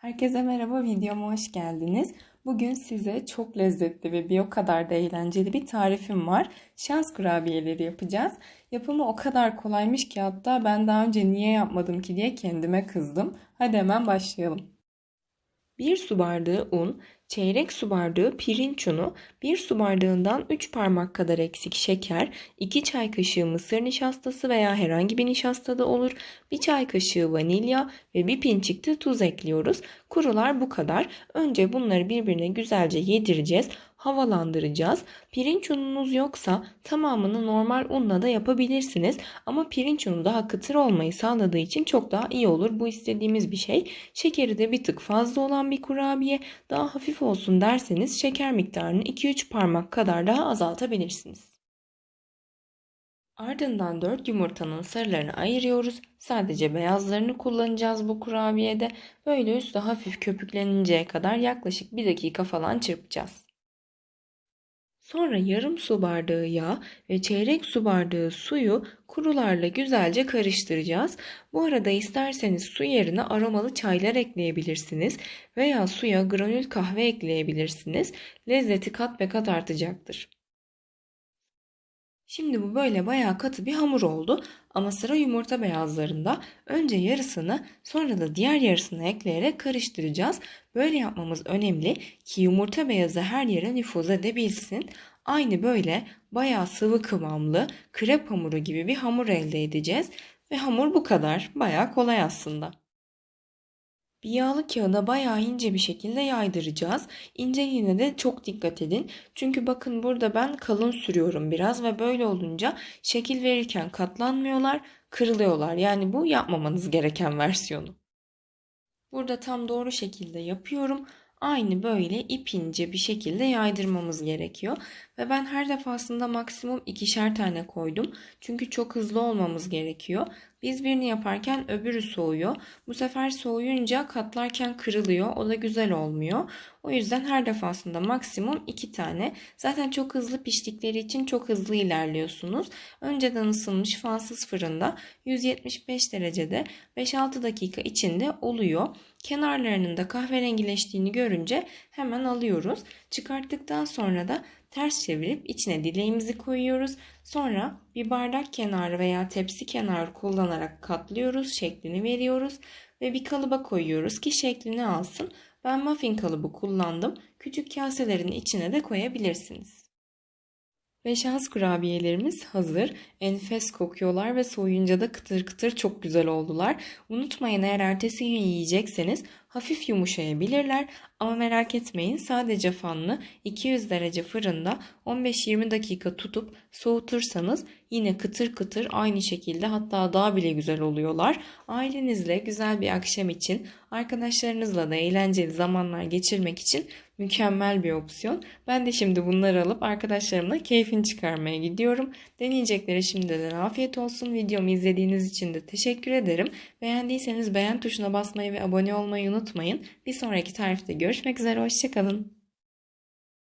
Herkese merhaba, videoma hoş geldiniz. Bugün size çok lezzetli ve bir o kadar da eğlenceli bir tarifim var. Şans kurabiyeleri yapacağız. Yapımı o kadar kolaymış ki hatta ben daha önce niye yapmadım ki diye kendime kızdım. Hadi hemen başlayalım. 1 su bardağı un, çeyrek su bardağı pirinç unu, 1 su bardağından 3 parmak kadar eksik şeker, 2 çay kaşığı mısır nişastası veya herhangi bir nişasta da olur, 1 çay kaşığı vanilya ve 1 pinçik de tuz ekliyoruz. Kurular bu kadar. Önce bunları birbirine güzelce yedireceğiz havalandıracağız. Pirinç ununuz yoksa tamamını normal unla da yapabilirsiniz. Ama pirinç unu daha kıtır olmayı sağladığı için çok daha iyi olur. Bu istediğimiz bir şey. Şekeri de bir tık fazla olan bir kurabiye. Daha hafif olsun derseniz şeker miktarını 2-3 parmak kadar daha azaltabilirsiniz. Ardından 4 yumurtanın sarılarını ayırıyoruz. Sadece beyazlarını kullanacağız bu kurabiyede. Böyle üstü hafif köpükleninceye kadar yaklaşık 1 dakika falan çırpacağız. Sonra yarım su bardağı yağ ve çeyrek su bardağı suyu kurularla güzelce karıştıracağız. Bu arada isterseniz su yerine aromalı çaylar ekleyebilirsiniz veya suya granül kahve ekleyebilirsiniz. Lezzeti kat be kat artacaktır. Şimdi bu böyle bayağı katı bir hamur oldu ama sıra yumurta beyazlarında. Önce yarısını sonra da diğer yarısını ekleyerek karıştıracağız. Böyle yapmamız önemli ki yumurta beyazı her yere nüfuz edebilsin. Aynı böyle bayağı sıvı kıvamlı krep hamuru gibi bir hamur elde edeceğiz. Ve hamur bu kadar. Bayağı kolay aslında. Bir yağlı kağıda bayağı ince bir şekilde yaydıracağız. İnceliğine de çok dikkat edin. Çünkü bakın burada ben kalın sürüyorum biraz ve böyle olunca şekil verirken katlanmıyorlar, kırılıyorlar. Yani bu yapmamanız gereken versiyonu. Burada tam doğru şekilde yapıyorum. Aynı böyle ipince bir şekilde yaydırmamız gerekiyor. Ve ben her defasında maksimum ikişer tane koydum. Çünkü çok hızlı olmamız gerekiyor. Biz birini yaparken öbürü soğuyor. Bu sefer soğuyunca katlarken kırılıyor. O da güzel olmuyor. O yüzden her defasında maksimum 2 tane. Zaten çok hızlı piştikleri için çok hızlı ilerliyorsunuz. Önceden ısınmış fansız fırında 175 derecede 5-6 dakika içinde oluyor. Kenarlarının da kahverengileştiğini görünce hemen alıyoruz. Çıkarttıktan sonra da ters çevirip içine dileğimizi koyuyoruz. Sonra bir bardak kenarı veya tepsi kenarı kullanarak katlıyoruz, şeklini veriyoruz ve bir kalıba koyuyoruz ki şeklini alsın. Ben muffin kalıbı kullandım. Küçük kaselerin içine de koyabilirsiniz. Ve şans kurabiyelerimiz hazır. Enfes kokuyorlar ve soğuyunca da kıtır kıtır çok güzel oldular. Unutmayın eğer ertesi gün yiyecekseniz hafif yumuşayabilirler ama merak etmeyin sadece fanlı 200 derece fırında 15-20 dakika tutup soğutursanız yine kıtır kıtır aynı şekilde hatta daha bile güzel oluyorlar. Ailenizle güzel bir akşam için arkadaşlarınızla da eğlenceli zamanlar geçirmek için mükemmel bir opsiyon. Ben de şimdi bunları alıp arkadaşlarımla keyfini çıkarmaya gidiyorum. Deneyecekleri şimdiden afiyet olsun. Videomu izlediğiniz için de teşekkür ederim. Beğendiyseniz beğen tuşuna basmayı ve abone olmayı unutmayın. Bir sonraki tarifte görüşmek üzere. Hoşçakalın.